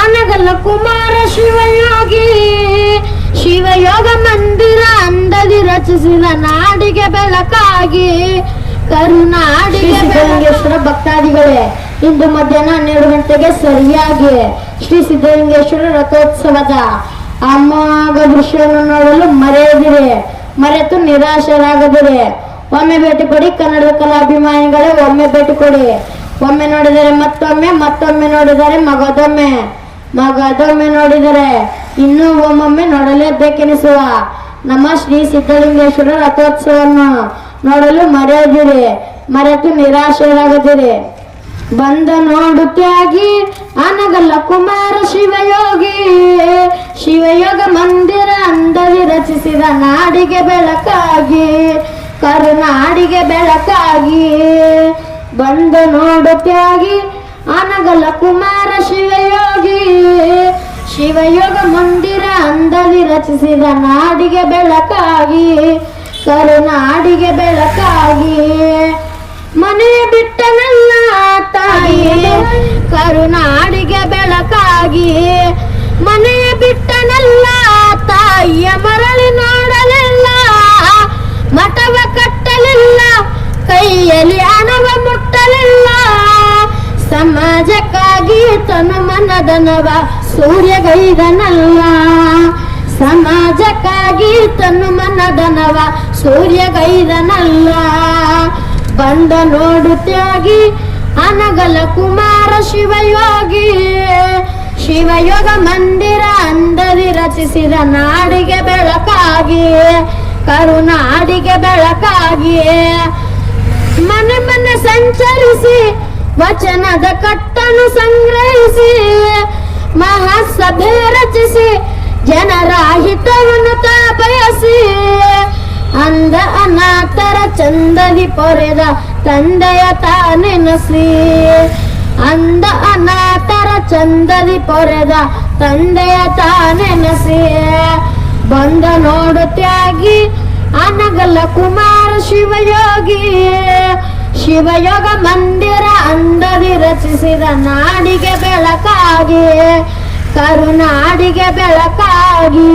ಆನಗಲ್ಲ ಕುಮಾರ ಶಿವಯೋಗಿ. ಶಿವಯೋಗ ಮಂದಿರ ಅಂದದಿ ರಚಿಸಿದ ನಾಡಿಗೆ ಬೆಳಕಾಗಿ. ಕರುನಾಡಿಗೆ ಸಿದ್ಧಲಿಂಗೇಶ್ವರ ಭಕ್ತಾದಿಗಳೇ ಇಂದು ಮಧ್ಯಾಹ್ನ ಹನ್ನೆರಡು ಗಂಟೆಗೆ ಸರಿಯಾಗಿ ಶ್ರೀ ಸಿದ್ಧಲಿಂಗೇಶ್ವರ ರಥೋತ್ಸವದ ಅಮೋಘ ದೃಶ್ಯವನ್ನು ನೋಡಲು ಮರೆಯದಿರಿ. ಮರೆತು ನಿರಾಶರಾಗದಿರಿ. ಒಮ್ಮೆ ಭೇಟಿ ಕೊಡಿ ಕನ್ನಡದ ಕಲಾಭಿಮಾನಿಗಳೇ ಒಮ್ಮೆ ಭೇಟಿ ಕೊಡಿ. ಒಮ್ಮೆ ನೋಡಿದರೆ ಮತ್ತೊಮ್ಮೆ ಮತ್ತೊಮ್ಮೆ ನೋಡಿದರೆ ಮಗದೊಮ್ಮೆ. ಮಗದೊಮ್ಮೆ ನೋಡಿದರೆ ಇನ್ನೂ ಒಮ್ಮೊಮ್ಮೆ ನೋಡಲೇಬೇಕೆನಿಸುವ. ನಮ್ಮ ಶ್ರೀ ಸಿದ್ಧಲಿಂಗೇಶ್ವರ ರಥೋತ್ಸವವನ್ನು ನೋಡಲು ಮರೆಯದಿರಿ, ಮರೆತು ನಿರಾಶರಾಗದಿರಿ ಬಂದ ನೋಡು ತ್ಯಾಗಿ ಅನಗಲ್ಲ ಕುಮಾರ ಶಿವಯೋಗಿ. ಶಿವಯೋಗ ಮಂದಿರ ಅಂದದಿ ರಚಿಸಿದ ನಾಡಿಗೆ ಬೆಳಕಾಗಿ, ಕರುನಾಡಿಗೆ ಬೆಳಕಾಗಿ. ಬಂದ ನೋಡು ತ್ಯಾಗಿ ಅನಗಲ್ಲ ಕುಮಾರ ಶಿವಯೋಗಿ. ಶಿವಯೋಗ ಮಂದಿರ ಅಂದದಿ ರಚಿಸಿದ ನಾಡಿಗೆ ಬೆಳಕಾಗಿ ಕರುನಾಡಿಗೆ ಬೆಳಕಾಗಿ. ಮನೆ ಬಿಟ್ಟನಲ್ಲ ತಾಯಿ ಕರುನಾಡಿಗೆ ಬೆಳಕಾಗಿ. ಮನೆ ಬಿಟ್ಟನಲ್ಲ ತಾಯಿಯ ಮರಳಿ ಸಮಾಜಕ್ಕಾಗಿ ಮನದನವ ಮನದನವ ಸೂರ್ಯಗೈದನಲ್ಲ. ಸಮಾಜಕ್ಕಾಗಿ ತನು ಮನದನವ, ಸೂರ್ಯಗೈದನಲ್ಲ. ಬಂದ ನೋಡು ತ್ಯಾಗಿ, ಅನಗಲ ಕುಮಾರ ಶಿವಯೋಗಿ. ಶಿವಯೋಗ ಮಂದಿರ ಅಂದರಿ ರಚಿಸಿದ ನಾಡಿಗೆ ಬೆಳಕಾಗಿ, ಕರುನಾಡಿಗೆ ಬೆಳಕಾಗಿ. ಮನೆ ಮನೆ ಸಂಚರಿಸಿ ವಚನದ ಕಟ್ಟನ್ನು ಸಂಗ್ರಹಿಸಿ, ಮಹಾಸಭೆ ರಚಿಸಿ, ಜನರ ಹಿತವನ್ನು ತಾಪಯಸಿ. ಅಂದ ಅನಾಥರ ಚಂದದಿ ಪೊರೆದ ತಂದೆಯ ತಾನೆನಸಿ ಅಂದ ಅನಾಥರ ಚಂದದಿ ಪೊರೆದ ತಂದೆಯ ತಾನೆನಸಿ ಬಂದ ನೋಡು ತ್ಯಾಗಿ, ಅನಗಲ ಕುಮಾರ ಶಿವಯೋಗಿ. ಶಿವಯೋಗ ಮಂದಿರ ಅಂದದಿ ರಚಿಸಿದ ನಾಡಿಗೆ ಬೆಳಕಾಗಿ ಕರುನಾಡಿಗೆ ಬೆಳಕಾಗಿ.